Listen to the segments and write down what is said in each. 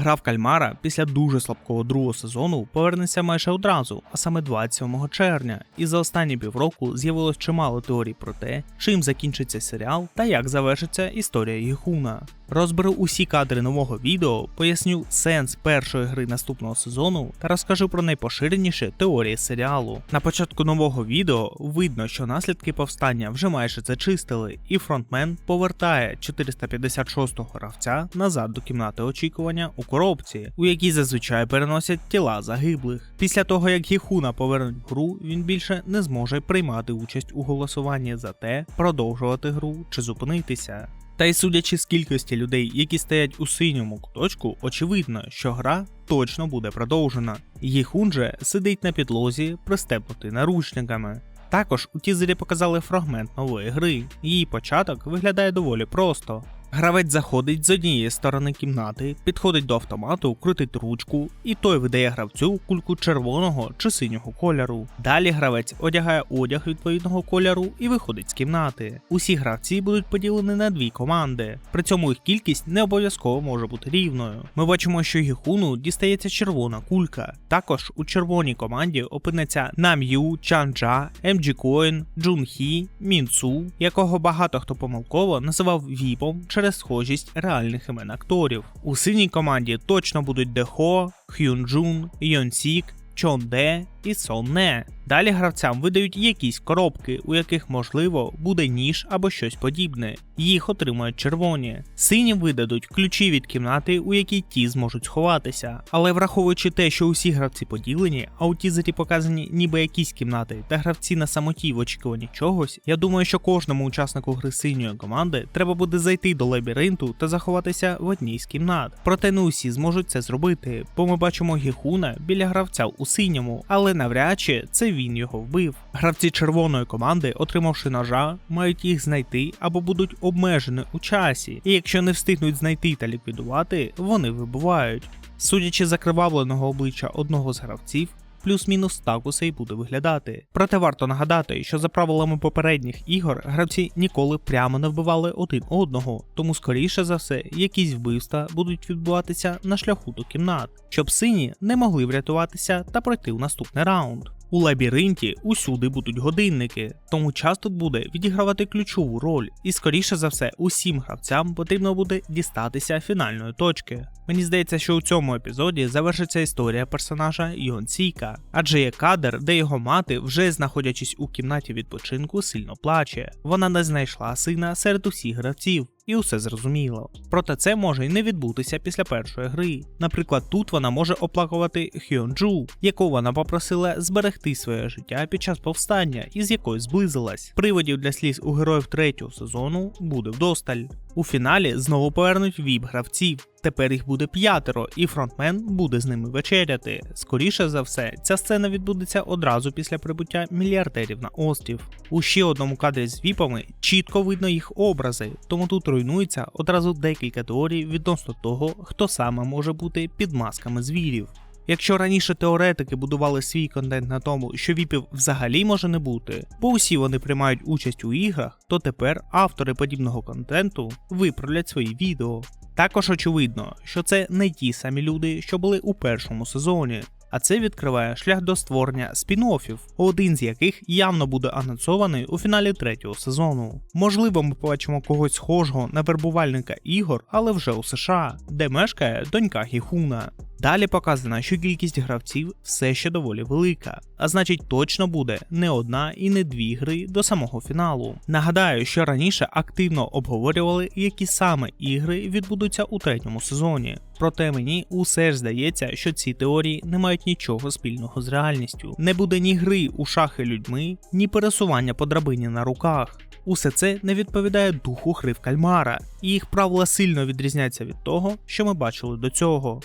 Гра в кальмара після дуже слабкого другого сезону повернеться майже одразу, а саме 27 червня. І за останні півроку з'явилось чимало теорій про те, чим закінчиться серіал та як завершиться історія Гіхуна. Розберу усі кадри нового відео, поясню сенс першої гри наступного сезону та розкажу про найпоширеніші теорії серіалу. На початку нового відео видно, що наслідки повстання вже майже зачистили, і фронтмен повертає 456-го гравця назад до кімнати очікування у коробці, у якій зазвичай переносять тіла загиблих. Після того як Гіхуна повернуть гру, він більше не зможе приймати участь у голосуванні за те, продовжувати гру чи зупинитися. Та й судячи з кількості людей, які стоять у синьому куточку, очевидно, що гра точно буде продовжена. Їхун же сидить на підлозі, пристепнутий наручниками. Також у тізері показали фрагмент нової гри. Її початок виглядає доволі просто. Гравець заходить з однієї сторони кімнати, підходить до автомату, крутить ручку, і той видає гравцю кульку червоного чи синього кольору. Далі гравець одягає одяг відповідного кольору і виходить з кімнати. Усі гравці будуть поділені на дві команди. При цьому їх кількість не обов'язково може бути рівною. Ми бачимо, що Гіхуну дістається червона кулька. Також у червоній команді опиниться Нам'ю, Чанджа, МД Коін, Джун Хі, Мінцу, якого багато хто помилково називав Віпом через схожість реальних імен акторів. У синій команді точно будуть Дехо, Хюн Джун, Йон Сік, Чон Де і Сон Не. Далі гравцям видають якісь коробки, у яких можливо буде ніж або щось подібне. Їх отримують червоні. Синім видадуть ключі від кімнати, у якій ті зможуть сховатися. Але враховуючи те, що усі гравці поділені, а у тізері показані ніби якісь кімнати, та гравці на самоті в очікуванні чогось, я думаю, що кожному учаснику гри синьої команди треба буде зайти до лабіринту та заховатися в одній з кімнат. Проте не усі зможуть це зробити, бо ми бачимо гіхуна біля гравця у синьому, але навряд чи це він його вбив. Гравці червоної команди, отримавши ножа, мають їх знайти або будуть обмежені у часі, і якщо не встигнуть знайти та ліквідувати, вони вибувають. Судячи з закривавленого обличчя одного з гравців, плюс-мінус так усе й буде виглядати. Проте варто нагадати, що за правилами попередніх ігор гравці ніколи прямо не вбивали один одного, тому скоріше за все, якісь вбивства будуть відбуватися на шляху до кімнат, щоб сині не могли врятуватися та пройти в наступний раунд. У лабіринті усюди будуть годинники, тому час тут буде відігравати ключову роль, і скоріше за все, усім гравцям потрібно буде дістатися фінальної точки. Мені здається, що у цьому епізоді завершиться історія персонажа Йон Сійка, адже є кадр, де його мати, вже знаходячись у кімнаті відпочинку, сильно плаче. Вона не знайшла сина серед усіх гравців. І усе зрозуміло. Проте це може й не відбутися після першої гри. Наприклад, тут вона може оплакувати Хьонджу, яку вона попросила зберегти своє життя під час повстання із якою зблизилась. Приводів для сліз у героїв третього сезону буде вдосталь. У фіналі знову повернуть віп гравців. Тепер їх буде п'ятеро, і фронтмен буде з ними вечеряти. Скоріше за все, ця сцена відбудеться одразу після прибуття мільярдерів на острів. У ще одному кадрі з віпами чітко видно їх образи, тому тут руйнується одразу декілька теорій відносно того, хто саме може бути під масками звірів. Якщо раніше теоретики будували свій контент на тому, що віпів взагалі може не бути, бо усі вони приймають участь у іграх, то тепер автори подібного контенту виправлять свої відео. Також очевидно, що це не ті самі люди, що були у першому сезоні. А це відкриває шлях до створення спін-оффів, один з яких явно буде анонсований у фіналі третього сезону. Можливо, ми побачимо когось схожого на вербувальника ігор, але вже у США, де мешкає донька Гіхуна. Далі показано, що кількість гравців все ще доволі велика, а значить точно буде не одна і не дві гри до самого фіналу. Нагадаю, що раніше активно обговорювали, які саме ігри відбудуться у третьому сезоні. Проте мені усе ж здається, що ці теорії не мають нічого спільного з реальністю. Не буде ні гри у шахи людьми, ні пересування по драбині на руках. Усе це не відповідає духу гри в кальмара, і їх правила сильно відрізняються від того, що ми бачили до цього.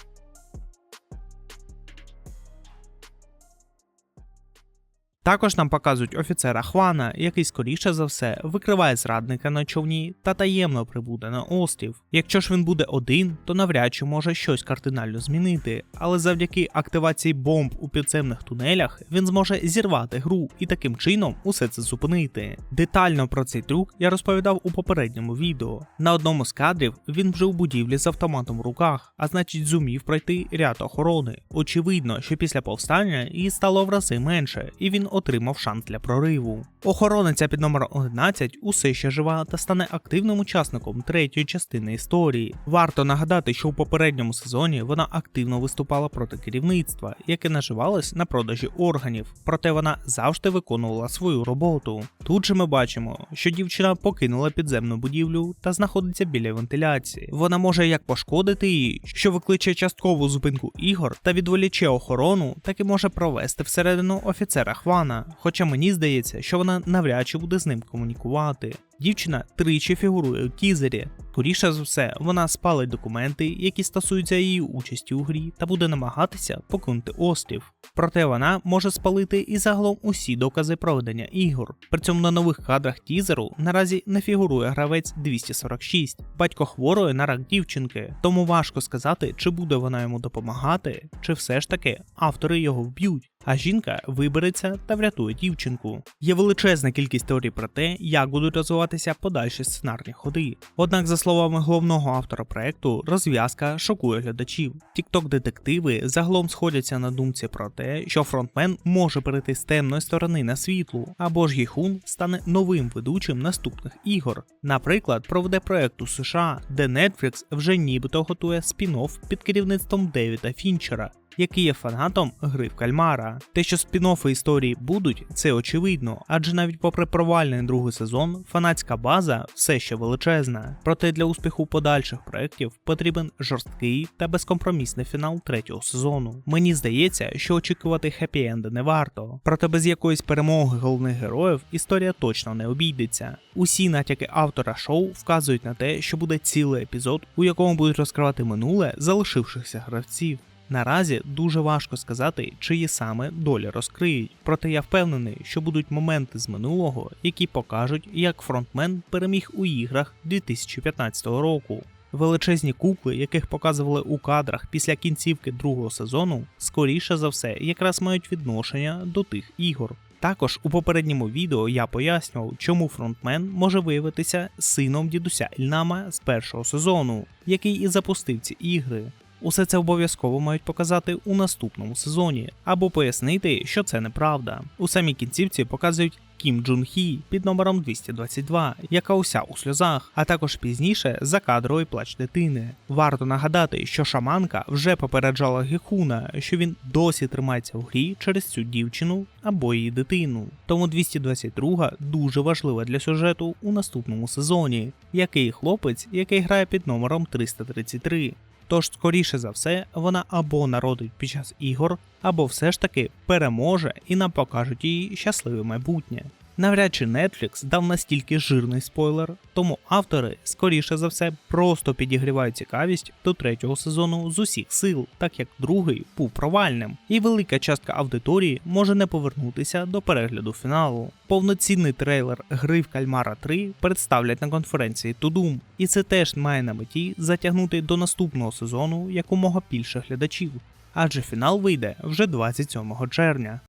Також нам показують офіцера Хвана, який скоріше за все викриває зрадника на човні та таємно прибуде на острів. Якщо ж він буде один, то навряд чи може щось кардинально змінити, але завдяки активації бомб у підземних тунелях він зможе зірвати гру і таким чином усе це зупинити. Детально про цей трюк я розповідав у попередньому відео. На одному з кадрів він вже у будівлі з автоматом в руках, а значить зумів пройти ряд охорони. Очевидно, що після повстання її стало в рази менше, і він отримав шанс для прориву. Охорониця під номером 11 усе ще жива та стане активним учасником третьої частини історії. Варто нагадати, що у попередньому сезоні вона активно виступала проти керівництва, яке наживалось на продажі органів, проте вона завжди виконувала свою роботу. Тут же ми бачимо, що дівчина покинула підземну будівлю та знаходиться біля вентиляції. Вона може як пошкодити її, що викличе часткову зупинку ігор та відволіче охорону, так і може провести всередину офіцера Хвана. Хоча мені здається, що вона навряд чи буде з ним комунікувати. Дівчина тричі фігурує у тізері. Скоріше за все, вона спалить документи, які стосуються її участі у грі, та буде намагатися покинути острів. Проте вона може спалити і загалом усі докази проведення ігор. При цьому на нових кадрах тізеру наразі не фігурує гравець 246, батько хворої на рак дівчинки, тому важко сказати, чи буде вона йому допомагати, чи все ж таки автори його вб'ють. А жінка вибереться та врятує дівчинку. Є величезна кількість теорій про те, як будуть розвиватися подальші сценарні ходи. Однак, за словами головного автора проекту, розв'язка шокує глядачів. Тікток детективи загалом сходяться на думці про те, що фронтмен може перейти з темної сторони на світлу, або ж Гіхун стане новим ведучим наступних ігор. Наприклад, проведе проект у США, де Netflix вже нібито готує спін-офф під керівництвом Девіда Фінчера який є фанатом гри в кальмара. Те, що спін-оффи історії будуть, це очевидно, адже навіть попри провальний другий сезон, фанатська база все ще величезна. Проте для успіху подальших проєктів потрібен жорсткий та безкомпромісний фінал третього сезону. Мені здається, що очікувати хеппі-енда не варто, проте без якоїсь перемоги головних героїв історія точно не обійдеться. Усі натяки автора шоу вказують на те, що буде цілий епізод, у якому будуть розкривати минуле залишившихся гравців. Наразі дуже важко сказати, чиї саме долі розкриють, проте я впевнений, що будуть моменти з минулого, які покажуть, як фронтмен переміг у іграх 2015 року. Величезні кукли, яких показували у кадрах після кінцівки другого сезону, скоріше за все, якраз мають відношення до тих ігор. Також у попередньому відео я пояснював, чому фронтмен може виявитися сином дідуся Ільнама з першого сезону, який і запустив ці ігри. Усе це обов'язково мають показати у наступному сезоні, або пояснити, що це неправда. У самій кінцівці показують Кім Джун Хі під номером 222, яка уся у сльозах, а також пізніше закадровий плач дитини. Варто нагадати, що шаманка вже попереджала Гехуна, що він досі тримається в грі через цю дівчину або її дитину. Тому 222 дуже важлива для сюжету у наступному сезоні, який хлопець, який грає під номером 333. Тож, скоріше за все, вона або народить під час ігор, або все ж таки переможе і нам покажуть її щасливе майбутнє. Навряд чи Netflix дав настільки жирний спойлер, тому автори, скоріше за все, просто підігрівають цікавість до третього сезону з усіх сил, так як другий був провальним, і велика частка аудиторії може не повернутися до перегляду фіналу. Повноцінний трейлер гри в Кальмара 3 представлять на конференції Tudum, і це теж має на меті затягнути до наступного сезону якомога більше глядачів, адже фінал вийде вже 27 червня.